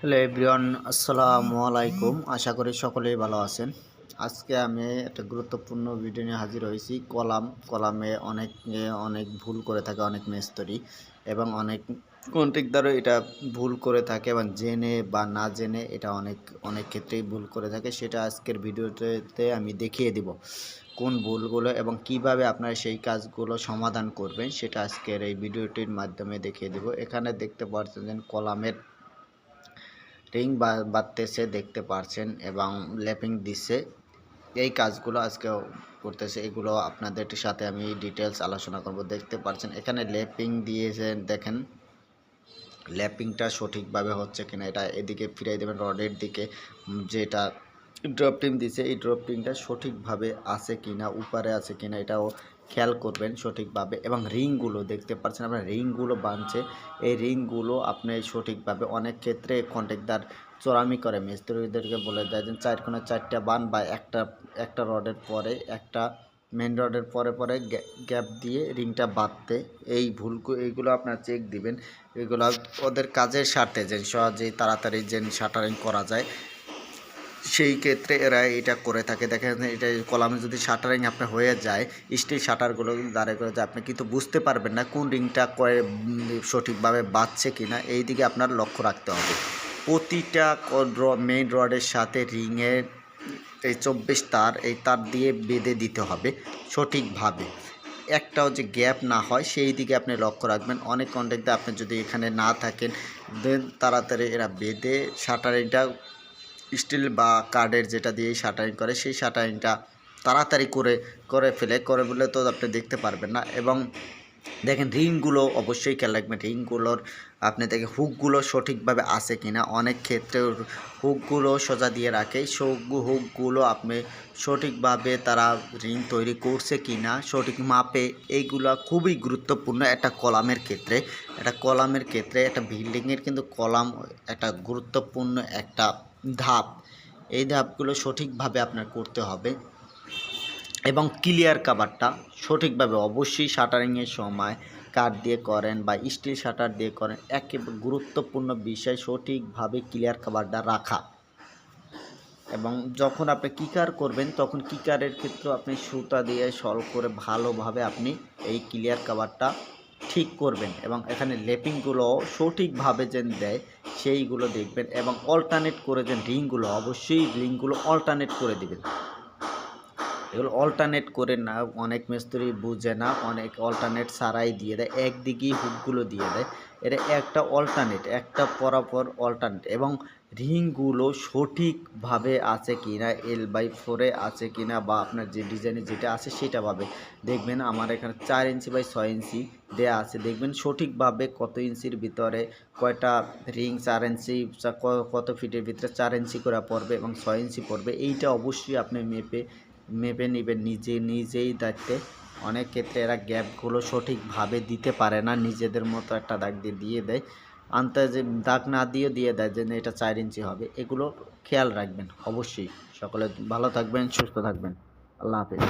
Hello everyone, আসসালামু আলাইকুম। আশা করি সকলেই ভালো আছেন। আজকে আমি একটা গুরুত্বপূর্ণ ভিডিও নিয়ে হাজির হয়েছি। কলাম, কলামে অনেক অনেক ভুল করে থাকে, অনেক মেস্তরি এবং অনেক কন্ট্রিকদারও এটা ভুল করে থাকে এবং জেনে বা না জেনে এটা অনেক অনেক ক্ষেত্রেই ভুল করে থাকে। সেটা আজকের ভিডিওতে আমি দেখিয়ে দিব। কোন ভুলগুলো এবং কীভাবে আপনারা সেই কাজগুলো সমাধান করবেন, সেটা আজকের এই ভিডিওটির মাধ্যমে দেখিয়ে দিব। এখানে দেখতে পাচ্ছেন কলামের রিং বাঁধতেছে, দেখতে পারছেন এবং ল্যাপিং দিচ্ছে। এই কাজগুলো আজকে করতেছে, এগুলো আপনাদের সাথে আমি ডিটেলস আলোচনা করব। দেখতে পারছেন, এখানে ল্যাপিং দিয়েছেন দেখেন। ল্যাপিংটা সঠিকভাবে হচ্ছে কিনা, এটা এদিকে ফিরাই দেবেন, রডের দিকে যেটা ড্রপটিং দিছে এই ড্রপটিংটা সঠিকভাবে আছে কিনা, উপরে আছে কিনা, এটাও খেয়াল করবেন সঠিকভাবে এবং রিংগুলো দেখতে পাচ্ছেন আপনার রিংগুলো বানছে এই রিংগুলো আপনি সঠিকভাবে অনেক ক্ষেত্রে কন্ট্রাক্টদার চোরামি করে। মিস্ত্রিদেরকে বলে দেয় যে চার কোনো চারটা বান বা একটা একটা রডের পরে, একটা মেন রডের পরে পরে গ্যাপ দিয়ে রিংটা বাঁধতে। এই ভুলগুলো এইগুলো আপনার চেক দিবেন। এগুলো ওদের কাজের স্বার্থে যে সহজেই তাড়াতাড়ি যে শাটারিং করা যায়। সেই ক্ষেত্রে এরা এটা করে থাকে। দেখেন, এটা কলামে যদি শাটারিং আপনার হয়ে যায়, স্টিল শাটারগুলো দাঁড়িয়ে করে যায় আপনি কিন্তু বুঝতে পারবেন না কোন রিংটা সঠিকভাবে বাঁচছে কি না এই দিকে আপনার লক্ষ্য রাখতে হবে। প্রতিটা মেইন রডের সাথে রিংয়ের এই চব্বিশ তার, এই তার দিয়ে বেঁধে দিতে হবে সঠিকভাবে। একটাও যে গ্যাপ না হয়, সেই দিকে আপনি লক্ষ্য রাখবেন। অনেক কন্ট্যাক্টে আপনি যদি এখানে না থাকেন, দেন তাড়াতাড়ি এরা বেঁধে শাটারিংটা স্টিল বা কার্ডের যেটা দিয়ে শাটারিং করে, সেই শাটারিংটা তাড়াতাড়ি করে করে ফেলে, করে বলে তো আপনি দেখতে পারবেন না। এবং দেখেন রিংগুলো অবশ্যই খেয়াল রাখবেন, রিংগুলোর আপনি দেখেন হুকগুলো সঠিকভাবে আছে কিনা। অনেক ক্ষেত্রে হুকগুলো সোজা দিয়ে রাখে হুকগুলো আপনি সঠিকভাবে তারা রিং তৈরি করছে কিনা, সঠিক মাপে, এইগুলো খুবই গুরুত্বপূর্ণ একটা কলামের ক্ষেত্রে। একটা কলামের ক্ষেত্রে একটা বিল্ডিংয়ের কিন্তু কলাম একটা গুরুত্বপূর্ণ একটা ধাপ, এই ধাপগুলো সঠিকভাবে আপনার করতে হবে এবং ক্লিয়ার কাভারটা সঠিকভাবে অবশ্যই শাটারিংয়ের সময় কাঠ দিয়ে করেন বা স্টিল শাটার দিয়ে করেন একেবারে গুরুত্বপূর্ণ বিষয় সঠিকভাবে ক্লিয়ার কাভারটা রাখা এবং যখন আপনি কিকার করবেন, তখন কিকারের ক্ষেত্রে আপনি সুতা দিয়ে সলভ করে ভালোভাবে আপনি এই ক্লিয়ার কাভারটা ঠিক করবেন এবং এখানে লেপিংগুলো সঠিকভাবে যেন দেয়, সেইগুলো দেখবেন এবং অল্টারনেট করে যেন রিংগুলো, অবশ্যই রিংগুলো অল্টারনেট করে দিবেন। এগুলো অল্টারনেট করে না, অনেক মিস্ত্রি বুঝে না, অনেক অল্টারনেট সারাই দিয়ে দেয়, একদিকেই হুকগুলো দিয়ে দেয়। এটা একটা অল্টারনেট একটা পরাপর অল্টারনেট এবং রিংগুলো সঠিকভাবে আছে কি না এল বাই ফোরে আছে কি না বা আপনার যে ডিজাইনে যেটা আছে সেটা পাবে দেখবেন আমার এখানে চার ইঞ্চি বাই ছয় ইঞ্চি দেয়া আছে। দেখবেন সঠিকভাবে কত ইঞ্চির ভিতরে কয়টা রিং, চার ইঞ্চি কত ফিটের ভিতরে চার ইঞ্চি করে পড়বে এবং ছয় ইঞ্চি পড়বে, এইটা অবশ্যই আপনি মেপে মেপে নেবেন নিজে নিজেই দায়িত্বে। অনেক ক্ষেত্রে এরা গ্যাপগুলো সঠিকভাবে দিতে পারে না, নিজেদের মতো একটা দাগ দিয়ে দিয়ে দেয়। আনতে যে দাগ না দিয়ে দিয়ে দেয় যে এটা চার ইঞ্চি হবে। এগুলো খেয়াল রাখবেন অবশ্যই। সকলে ভালো থাকবেন, সুস্থ থাকবেন। আল্লাহ হাফেজ।